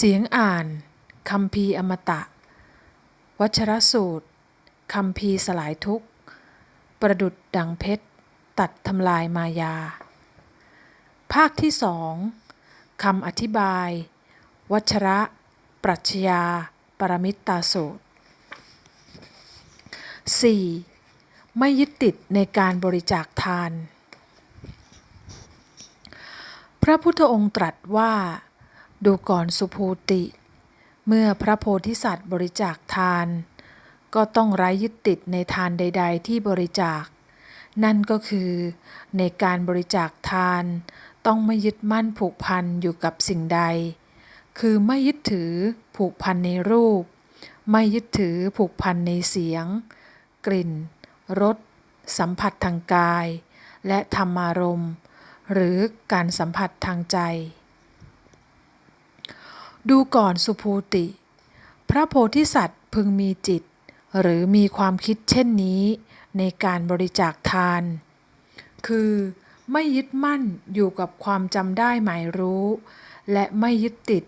เสียงอ่านคำพีอมตะ วัชรสูตรคำพีสลายทุกข์ ประดุดดังเพชร ตัดทำลายมายา ภาคที่สองคำอธิบาย วัชระ ปรัชญา ปรมิตตาสูตร 4. ไม่ยึดติดในการบริจาคทาน พระพุทธองค์ตรัสว่า ดูก่อนสุภูติ เมื่อพระโพธิสัตว์บริจาคทาน ก็ต้องไร้ยึดติดในทานใด ๆ ที่บริจาค นั่นก็คือ ในการบริจาคทาน ต้องไม่ยึดมั่นผูกพันอยู่กับสิ่งใด คือไม่ยึดถือผูกพันในรูป ไม่ยึดถือผูกพันในเสียง กลิ่นรสสัมผัสทางกาย และธรรมารมณ์ หรือการสัมผัสทางใจ ดูก่อนสุภูติ พระโพธิสัตว์พึงมีจิต หรือมีความคิดเช่นนี้ ในการบริจาคทาน คือไม่ยึดมั่นอยู่กับความจำได้หมายรู้ และไม่ยึดติด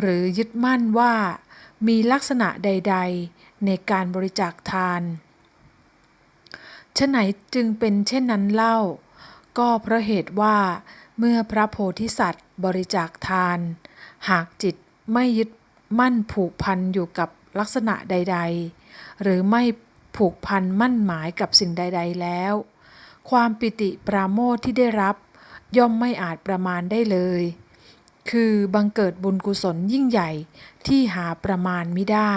หรือยึดมั่นว่า มีลักษณะใด ๆ ในการบริจาคทานฉะไหนจึงเป็นเช่นนั้นเล่า ก็เพราะเหตุว่าเมื่อพระโพธิสัตว์บริจาคทาน หากจิตไม่ยึดมั่นผูกพันอยู่กับลักษณะใด ๆ หรือไม่ผูกพันมั่นหมายกับสิ่งใด ๆ แล้ว ความปิติปราโมทที่ได้รับ ย่อมไม่อาจประมาณได้เลย คือบังเกิดบุญกุศลยิ่งใหญ่ที่หาประมาณไม่ได้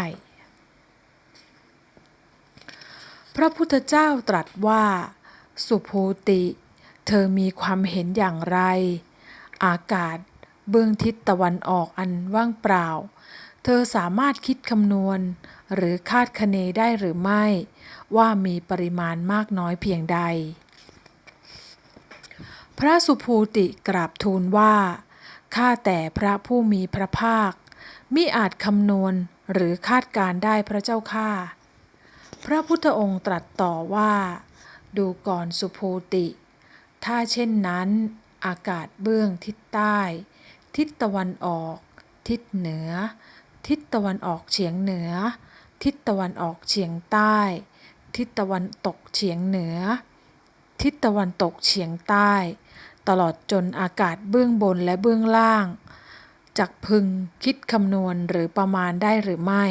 พระพุทธเจ้าตรัสว่า สุภูติ เธอมีความเห็นอย่างไร อากาศ เบื้องทิศตะวันออกอันว่างเปล่า เธอสามารถคิดคำนวณ หรือคาดคะเนได้หรือไม่ ว่ามีปริมาณมากน้อยเพียงใด พระสุภูติกราบทูลว่าข้าแต่พระผู้มีพระภาคมิอาจคำนวณหรือคาดการได้พระเจ้าข้าพระพุทธองค์ตรัสต่อว่า ดูก่อนสุภูติ ถ้าเช่นนั้น อากาศเบื้องทิศใต้ ทิศตะวันออก ทิศเหนือ ทิศตะวันออกเฉียงเหนือ ทิศตะวันออกเฉียงใต้ ทิศตะวันตกเฉียงเหนือ ทิศตะวันตกเฉียงใต้ ตลอดจนอากาศเบื้องบนและเบื้องล่างจักพึงคิดคำนวณหรือประมาณได้หรือไม่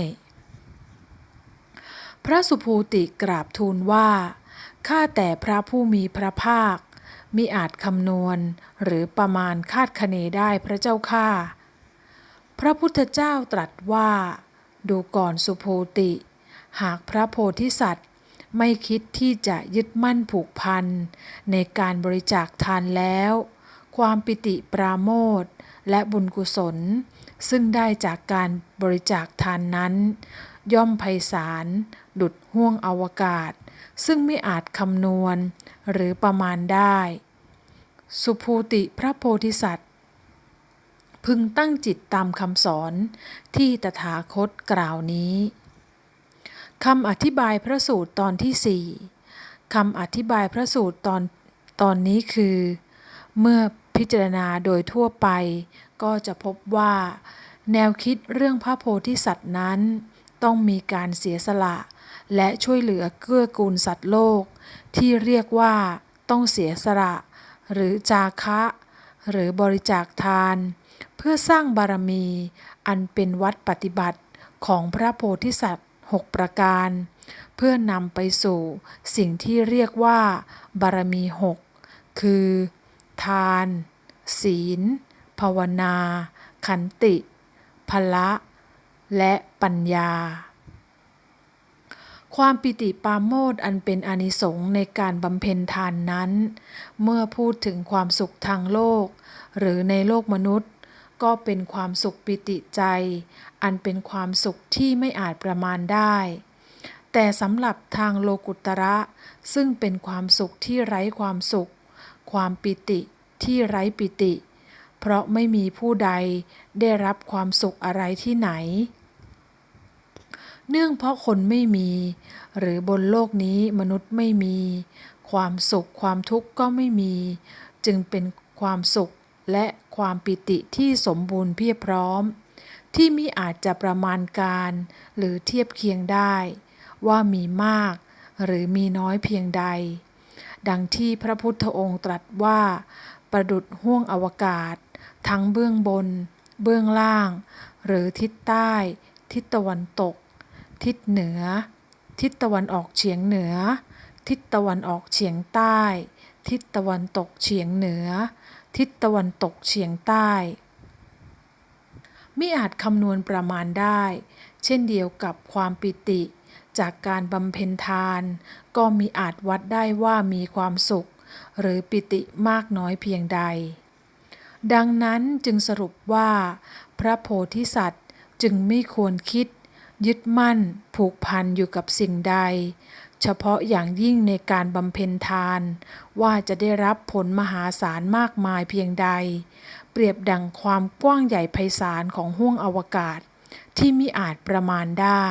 พระสุภูติกราบทูลว่า ข้าแต่พระผู้มีพระภาค มิอาจคำนวณหรือประมาณคาดคะเนได้พระเจ้าข้าพระพุทธเจ้าตรัสว่า ดูก่อนสุภูติ หากพระโพธิสัตว์ไม่คิดที่จะยึดมั่นผูกพัน ในการบริจาคทานแล้ว ความปิติปราโมทและบุญกุศล ซึ่งได้จากการบริจาคทานนั้น ย่อมไพศาล ดุดห่วงอวกาศ ซึ่งไม่อาจคำนวณหรือประมาณได้ สุภูติพระโพธิสัตว์ พึงตั้งจิตตามคำสอนที่ตถาคตกล่าวนี้คำอธิบายพระสูตรตอนที่สี่คำอธิบายพระสูตรตอนตอนนี้คือ เมื่อพิจารณาโดยทั่วไป ก็จะพบว่า แนวคิดเรื่องพระโพธิสัตว์นั้น ต้องมีการเสียสละ และช่วยเหลือเกื้อกูลสัตว์โลก ที่เรียกว่าต้องเสียสละ หรือจาคะ หรือบริจาคทาน เพื่อสร้างบารมี อันเป็นวัดปฏิบัติของพระโพธิสัตว์หกประการ เพื่อนำไปสู่สิ่งที่เรียกว่า บารมีหกคือ ทาน ศีล ภาวนา ขันติ พละ และปัญญา ความปิติปาโมดอันเป็นอนิสงส์ในการบำเพ็ญทานนั้น เมื่อพูดถึงความสุขทางโลก หรือในโลกมนุษย์ ก็เป็นความสุขปิติใจ อันเป็นความสุขที่ไม่อาจประมาณได้ แต่สำหรับทางโลกุตระ ซึ่งเป็นความสุขที่ไร้ความสุข ความปิติที่ไร้ปิติ เพราะไม่มีผู้ใดได้รับความสุขอะไรที่ไหน เนื่องเพราะคนไม่มี หรือบนโลกนี้มนุษย์ไม่มี ความสุขความทุกข์ก็ไม่มี จึงเป็นความสุขและความปิติที่สมบูรณ์เพียบพร้อม ที่มิอาจจะประมาณการ หรือเทียบเคียงได้ ว่ามีมากหรือมีน้อยเพียงใด ดังที่พระพุทธองค์ตรัสว่า ประดุดห้วงอวกาศ ทั้งเบื้องบน เบื้องล่าง หรือทิศใต้ ทิศตะวันตก ทิศเหนือ ทิศตะวันออกเฉียงเหนือ ทิศตะวันออกเฉียงใต้ ทิศตะวันตกเฉียงเหนือ ทิศตะวันตกเฉียงใต้มิอาจคำนวณประมาณได้ เช่นเดียวกับความปิติ จากการบำเพ็ญทาน ก็มีอาจวัดได้ว่ามีความสุข หรือปิติมากน้อยเพียงใด ดังนั้นจึงสรุปว่า พระโพธิสัตว์จึงไม่ควรคิด ยึดมั่นผูกพันอยู่กับสิ่งใด เฉพาะอย่างยิ่งในการบำเพ็ญทาน ว่าจะได้รับผลมหาศาลมากมายเพียงใด เปรียบดังความกว้างใหญ่ไพศาลของห้วงอวกาศ ที่มิอาจประมาณได้